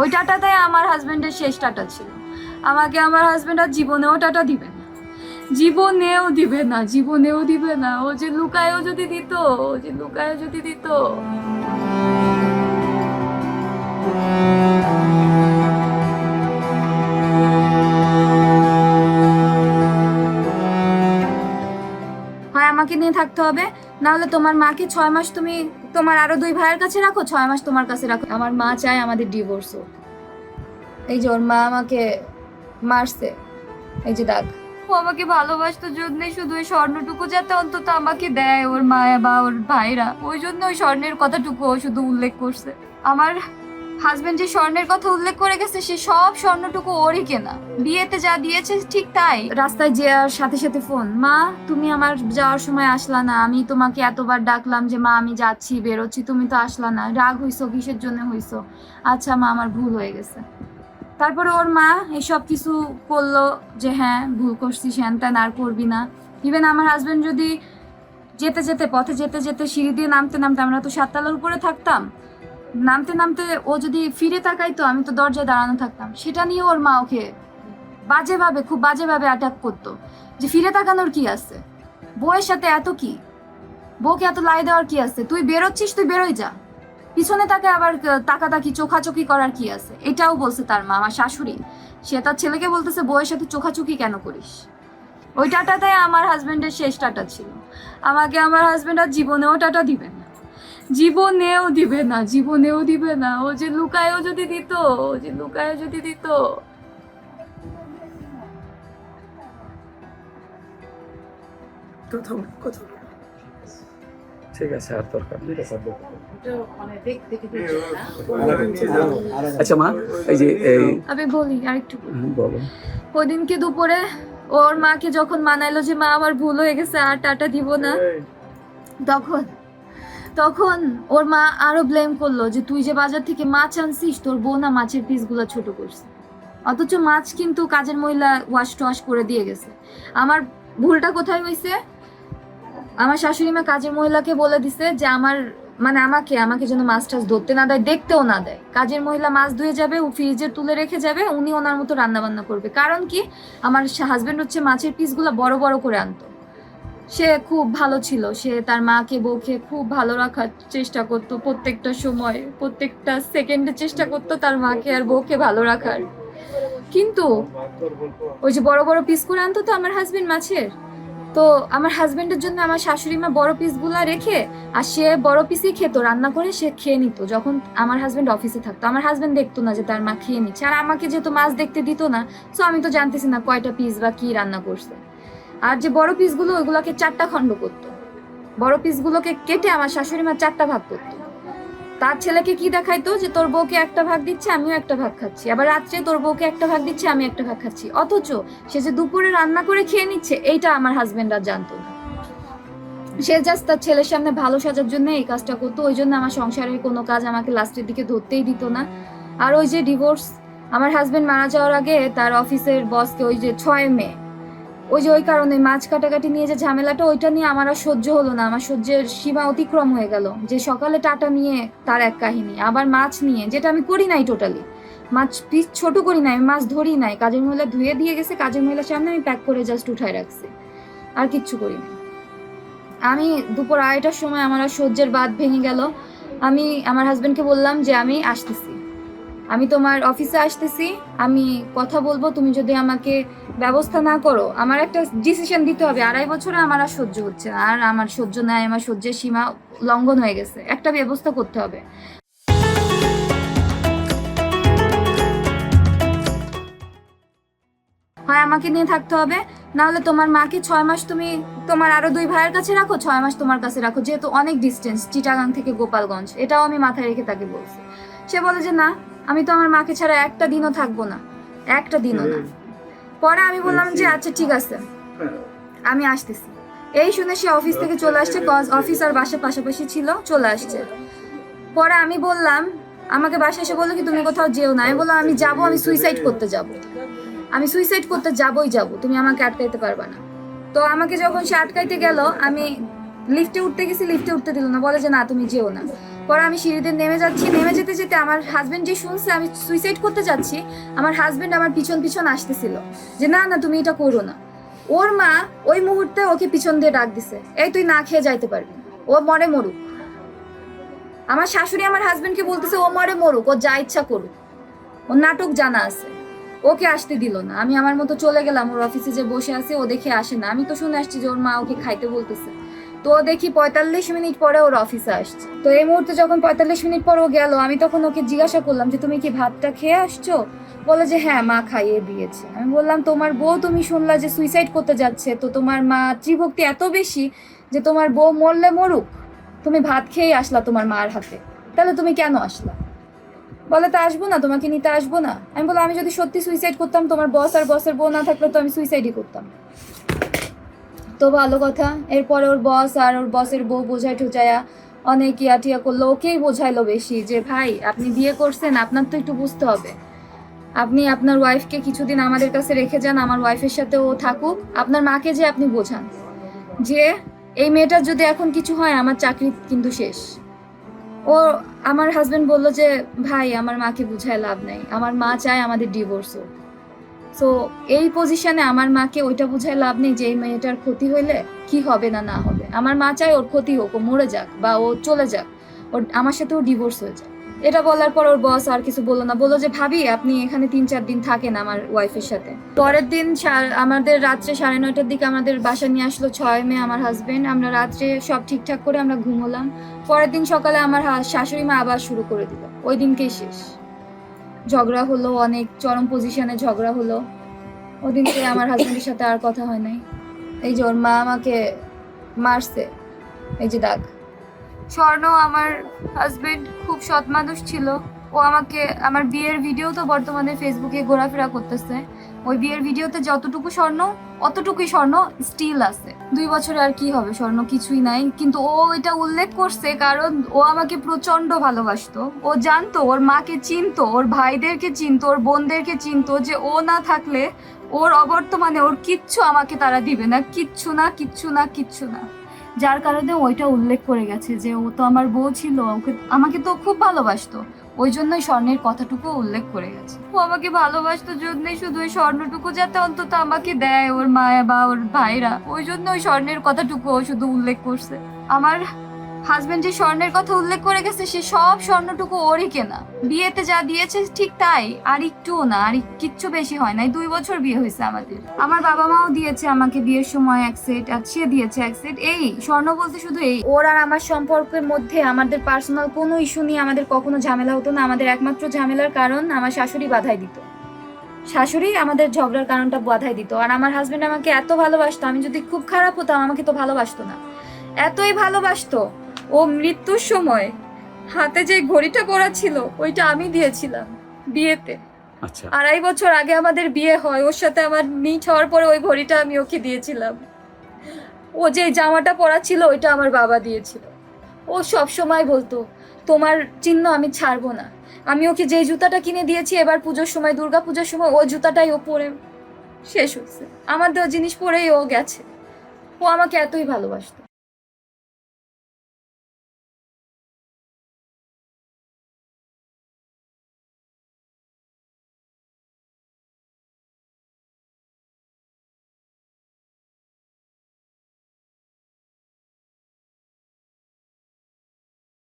ওই টাটাটাই আমার হাজবেন্ডের শেষ টাটা ছিল। আমাকে আমার হাজবেন্ড আর জীবনেও টাটা দিবে না। জীবনেও দিবে না, জীবনেও দিবে না। ও যে লুকায়ও যদি দিত, ও যে লুকায়ও যদি দিত। হয় আমাকে নিয়ে থাকতে হবে, নাহলে তোমার মাকে ছয় মাস তুমি তোমার আরও দুই ভাইয়ের কাছে রাখো, ছয় মাস তোমার কাছে রাখো। আমার মা চায় আমাদের ডিভোর্স হোক। এই যে ওর মা আমাকে মারছে, এই যে দাগ। ও আমাকে ভালোবাসতো জন্যই শুধু ওই স্বর্ণটুকু যাতে অন্তত আমাকে দেয়, ওর মায়া বা ওর ভাইরা। ওই জন্য ওই স্বর্ণের কথাটুকু ও শুধু উল্লেখ করছে। আমার হাজবেন্ড যে স্বর্ণের কথা উল্লেখ করে গেছে, সে সব স্বর্ণটুকু ওরই কেনা। বিয়েতে যা দিয়েছে, ঠিক তাই। রাস্তায় যে আর সাথে সাথে ফোন মা, তুমি আমার যাওয়ার সময় আসলা না। আমি তোমাকে এতবার ডাকলাম যে, মা, আমি যাচ্ছি, বেরোচ্ছি, তুমি তো আসলা না। রাগ হইছো, কিসের জন্য হইছো? আচ্ছা মা, আমার ভুল হয়ে গেছে। তারপরে ওর মা এসব কিছু করল যে হ্যাঁ ভুল করছিস হ্যান ত্যান আর করবি না। ইভেন আমার হাজবেন্ড যদি যেতে যেতে, পথে যেতে যেতে সিঁড়ি দিয়ে নামতে নামতে আমরা তো সাততলার উপরে থাকতাম নামতে নামতে ও যদি ফিরে তাকাইতো, আমি তো দরজায় দাঁড়ানো থাকতাম। সেটা নিয়ে ওর মা ওকে বাজেভাবে, খুব বাজেভাবে অ্যাটাক করতো। যে ফিরে তাকানোর কি আছে? বউয়ের সাথে এত কি? বউকে এত লাই দেওয়ার কি আছে? তুই বেরোচ্ছিস, তুই বেরোই যা। পিছনে তাকে আবার তাকাতাকি, চোখাচোখি করার কি আছে? এটাও বলছে তার মা, আমার শাশুড়ি। সে তার ছেলেকে বলতেছে, বউয়ের সাথে চোখাচোখি কেন করিস? ওই টাটাটাই আমার হাজবেন্ডের শেষ টাটা ছিল। আমাকে আমার হাজবেন্ড আর জীবনেও টাটা দিবে না জীবনেও দিবে না জীবনেও দিবে না। ও যে লুকায়ও যদি দিত ও যে লুকায়ও যদি দিত। ঠিক আছে আর দরকার নেই। আচ্ছা আচ্ছা মা এই যে আমি বলি আরেকটু। বলি। ওদিনকে দুপুরে ওর মাকে যখন মানাইলো যে মা আমার ভুল হয়ে গেছে আর টাটা দিব না। তখন তখন ওর মা আরও ব্লেম করল যে তুই যে বাজার থেকে মাছ আনছিস, তোর বউ না মাছের পিসগুলো ছোট করছে। অথচ মাছ কিন্তু কাজের মহিলা ওয়াশ টোয়াশ করে দিয়ে গেছে। আমার ভুলটা কোথায় হয়েছে আমার শাশুড়ি মা কাজের মহিলাকে বলে দিছে যে আমার মানে আমাকে আমাকে যেন মাছ টাছ ধরতে না দেয়, দেখতেও না দেয়। কাজের মহিলা মাছ ধুয়ে যাবে, ও ফ্রিজে তুলে রেখে যাবে, উনি ওনার মতো রান্না বান্না করবে। কারণ কি? আমার হাজবেন্ড হচ্ছে মাছের পিসগুলো বড় বড় করে আনতো। সে খুব ভালো ছিল। সে তার মাকে, বউকে খুব ভালো রাখার চেষ্টা করতো। প্রত্যেকটা সময়, প্রত্যেকটা সেকেন্ডে চেষ্টা করতো তার মাকে আর বউকে ভালো রাখার। কিন্তু ওই যে বড় বড় পিস করে আনতো তো আমার হাজবেন্ড মাছের। তো আমার হাজবেন্ডের জন্য আমার শাশুড়ি মা বড় পিসগুলা রেখে আর সে বড় পিসই খেত, রান্না করে সে খেয়ে নিত। যখন আমার হাজবেন্ড অফিসে থাকতো, আমার হাজবেন্ড দেখতো না যে তার মা খেয়ে নিচ্ছে। আর আমাকে যেহেতু মাছ দেখতে দিত না সো আমি তো জানতেছি না কয়টা পিস বা কি রান্না করছে। আর যে বড় পিসগুলো, ওইগুলোকে চারটা খণ্ড করতো। বড় পিসগুলোকে কেটে আমার শাশুড়ি মা চারটা ভাগ করতো। তার ছেলেকে কি দেখাইতো যে, তোর বউকে একটা ভাগ দিচ্ছে, আমিও একটা ভাগ খাচ্ছি। আবার রাত্রে তোর বউকে একটা ভাগ দিচ্ছে, আমি একটা ভাগ খাচ্ছি। অথচ সে যে দুপুরে রান্না করে খেয়ে নিচ্ছে, এইটা আমার হাজবেন্ড আর জানতো না। সে জাস্ট তার ছেলের সামনে ভালো সাজার জন্য এই কাজটা করতো। ওই জন্য আমার সংসারের কোনো কাজ আমাকে লাস্টের দিকে ধরতেই দিত না। আর ওই যে ডিভোর্স আমার হাজবেন্ড মারা যাওয়ার আগে তার অফিসের বসকে ওই যে ছয় মে ওই যে ওই কারণে মাছ কাটাকাটি নিয়ে যে ঝামেলাটা, ওইটা নিয়ে আমার আর সহ্য হলো না। আমার সহ্যের সীমা অতিক্রম হয়ে গেল। যে সকালে টাটা নিয়ে তার এক কাহিনী, আবার মাছ নিয়ে, যেটা আমি করি নাই টোটালি মাছ পিস ছোট করি নাই, আমি মাছ ধরি নাই। কাজের মহিলা ধুয়ে দিয়ে গেছে, কাজের মহিলার সামনে আমি প্যাক করে জাস্ট উঠায় রাখছি। আর কিচ্ছু করি নাই। আমি দুপুর আড়াইটার সময় আমার আর সহ্যের বাদ ভেঙে গেল। আমি, আমার হাজবেন্ডকে বললাম যে আমি আসতেছি। আমি তোমার অফিসে আসতেছি, আমি কথা বলব, তুমি যদি আমাকে ব্যবস্থা না করো, আমার একটা ডিসিশন দিতে হবে। আড়াই বছরে আমার আর সহ্য হচ্ছে আর আমার সহ্য নাই, আমার সহ্যের সীমা লঙ্ঘন হয়ে গেছে। একটা ব্যবস্থা করতে হবে। হয় আমাকে নিয়ে থাকতে হবে। নাহলে তোমার মাকে ছয় মাস তুমি তোমার আরও দুই ভাইয়ের কাছে রাখো, ছয় মাস তোমার কাছে রাখো। যেহেতু অনেক ডিস্টেন্স চিটাগাং থেকে গোপালগঞ্জ। এটাও আমি মাথায় রেখে তাকে বলছি। সে বলে যে, না, আমি তো আমার মাকে ছাড়া একটা দিনও থাকব না। একটা দিনও না। পরে আমি বললাম যে আচ্ছা ঠিক আছে। আমি আসতেছি। এই শুনে সে অফিস থেকে চলে আসছে কজ অফিস আর বাসা পাশাপাশি ছিল, চলে আসছে। পরে আমি বললাম, আমাকে বাসায় এসে বলল কি, তুমি কোথাও যেও না। আমি বললাম, আমি যাব, আমি সুইসাইড করতে যাব। আমি সুইসাইড করতে যাবই যাব, তুমি আমাকে আটকাইতে পারবে না। তো আমাকে যখন সে আটকাইতে গেল, আমি লিফটে উঠতে গেছি লিফটে উঠতে দিল না, বলে যে না, তুমি যেও না। পরে আমি সিঁড়িতে নেমে যাচ্ছি, নেমে যেতে যেতে আমার হাজবেন্ড যে শুনছে আমি সুইসাইড করতে যাচ্ছি, আমার হাজবেন্ড আমার পিছন পিছন আসতেছিল। যে না না, তুমি এটা করো না। ওর মা ওই মুহূর্তে ওকে পিছন দিয়ে ডাক দিছে, এই তুই না খেয়ে যাইতে পারবি, ও মরে মরুক। আমার শাশুড়ি আমার হাজবেন্ডকে বলতেছে, ও মরে মরুক, ও যা ইচ্ছা করুক। ওর নাটক জানা আছে। ওকে আসতে দিল না। আমি আমার মতো চলে গেলাম, ওর অফিসে যে বসে আছে, ও দেখে আসে না। আমি তো শুনে আসছি যে ওর মা ওকে খাইতে বলতেছে। তো দেখি পঁয়তাল্লিশ মিনিট পরে ওর অফিসে আসছে। তো এই মুহূর্তে যখন পঁয়তাল্লিশ মিনিট পর ও গেল, আমি তখন ওকে জিজ্ঞাসা করলাম যে, তুমি কি ভাতটা খেয়ে আসছো? বলে যে হ্যাঁ মা খাইয়ে দিয়েছে। আমি বললাম, তোমার বউ তুমি শুনলা যে সুইসাইড করতে যাচ্ছে, তো তোমার মা ত্রিভক্তি এত বেশি যে তোমার বউ মরলে মরুক। তুমি ভাত খেয়ে আসলা তোমার মার হাতে। তাহলে তুমি কেন আসলা? বলে, তা আসব না, তোমাকে নিতে আসব না। আমি বললাম, আমি যদি সত্যি সুইসাইড করতাম, তোমার বস আর বসের বউ না থাকলে তো আমি সুইসাইডই করতাম। তো ভালো কথা, এরপরে ওর বস আর ওর বসের বউ বোঝায় ঠুচায়া, অনেক ইয়াটিয়া করল, ওকেই বোঝাইলো বেশি যে, ভাই, আপনি বিয়ে করছেন, আপনার তো একটু বুঝতে হবে। আপনি আপনার ওয়াইফকে কিছুদিন আমাদের কাছে রেখে যান, আমার ওয়াইফের সাথে ও থাকুক, আপনার মাকে যে আপনি বোঝান। যে, এই মেয়েটার যদি এখন কিছু হয়, আমার চাকরি কিন্তু শেষ। ও আমার হাজবেন্ড বলল যে, ভাই, আমার মাকে বুঝায় লাভ নাই। আমার মা চায় আমাদের ডিভোর্স হোক। সো এই পজিশনে আমার মাকে ওইটা বুঝায় লাভ নেই যে, এই মেয়েটার ক্ষতি হইলে কি হবে না না হবে। আমার মা চায় ওর ক্ষতি হোক, ও মরে যাক বা ও চলে যাক। ওর, আমার সাথে ও ডিভোর্স হয়ে যাক। এটা বলার পর ওর বস আর কিছু বলল না। বলল যে, ভাবি, আপনি এখানে তিন চার দিন থাকেন আমার ওয়াইফের সাথে। পরের দিন আমাদের রাত্রে সাড়ে নয়টার দিকে আমাদের বাসা নিয়ে আসলো ছয় মে আমার হাজবেন্ড আমরা রাত্রে সব ঠিকঠাক করে আমরা ঘুমোলাম। পরের দিন সকালে আমার শাশুড়ি মা আবার শুরু করে দিল। ওই দিনকেই শেষ। ঝগড়া হলো অনেক, চরম পজিশনে ঝগড়া হলো। ওই দিনকে আমার হাজবেন্ডের সাথে আর কথা হয় নাই। এই যে ওর মা আমাকে মারছে। এই যে দাগ। স্বর্ণ আমার হাজবেন্ড খুব সৎ মানুষ ছিল। ও আমাকে, আমার বিয়ের ভিডিও তো বর্তমানে ফেসবুকে ঘোরাফেরা করতেছে। ওই বিয়ের ভিডিওতে যতটুকু স্বর্ণ, অতটুকুই স্বর্ণ স্টিল আছে। দুই বছরে আর কি হবে, স্বর্ণ কিছুই নাই। কিন্তু ও এটা উল্লেখ করছে কারণ ও আমাকে প্রচণ্ড ভালোবাসতো। ও জানতো, ওর মাকে চিনতো, ওর ভাইদেরকে চিনতো, ওর বোনদেরকে চিনতো যে ও না থাকলে ওর অবর্তমানে ওর কিচ্ছু আমাকে তারা দিবে না। কিচ্ছু না কিচ্ছু না কিচ্ছু না। যার কারণে ওইটা উল্লেখ করে গেছে যে ও তো আমার বউ ছিল, ওকে আমাকে তো খুব ভালোবাসতো। ওই জন্যই স্বর্ণের কথাটুকু উল্লেখ করে গেছে। ও আমাকে ভালোবাসতো জন্যই শুধু ওই স্বর্ণটুকু যাতে অন্তত আমাকে দেয়, ওর মায়া বা ওর ভাইরা। ওই জন্য ওই স্বর্ণের কথাটুকু ও শুধু উল্লেখ করছে। আমার হাজবেন্ড যে স্বর্ণের কথা উল্লেখ করে গেছে, সে সব স্বর্ণটুকু ওরই কেনা। বিয়েতে যা দিয়েছে, ঠিক তাই। আর একটুও না, আর কিচ্ছু বেশি হয় নাই দুই বছর বিয়ে হয়েছে আমাদের। আমার বাবা মাও দিয়েছে আমাকে বিয়ের সময় এক সেট, আর সে দিয়েছে এক সেট। এই, স্বর্ণ বলতে শুধু এই। ওর আর আমার সম্পর্কের মধ্যে আমাদের পার্সোনাল কোনো ইস্যু নিয়ে আমাদের কখনো ঝামেলা হতো না। আমাদের একমাত্র ঝামেলার কারণ আমার শাশুড়ি বাধাই দিত। শাশুড়ি আমাদের ঝগড়ার কারণটা বাধাই দিত। আর আমার হাজবেন্ড আমাকে এত ভালোবাসতো, আমি যদি খুব খারাপ হতাম, আমাকে তো ভালোবাসতো না। এতই ভালোবাসতো ও মৃত্যুর সময়। হাতে যে ঘড়িটা পরা ছিল ওইটা আমি দিয়েছিলাম বিয়েতে। আচ্ছা। আড়াই বছর আগে আমাদের বিয়ে হয় ওর সাথে আমার মিট হওয়ার পরে ওই ঘড়িটা আমি ওকে দিয়েছিলাম। ও যে জামাটা পরা ছিল ওইটা আমার বাবা দিয়েছিল। ও সব সময় বলতো তোমার চিহ্ন আমি ছাড়বো না। আমি ওকে যে জুতাটা কিনে দিয়েছি এবার পুজোর সময় দুর্গা পুজোর সময় ও জুতাটাই ও পরে শেষ হয়েছে। আমার দেওয়া জিনিস পরেই ও গেছে। ও আমাকে এতই ভালোবাসতো।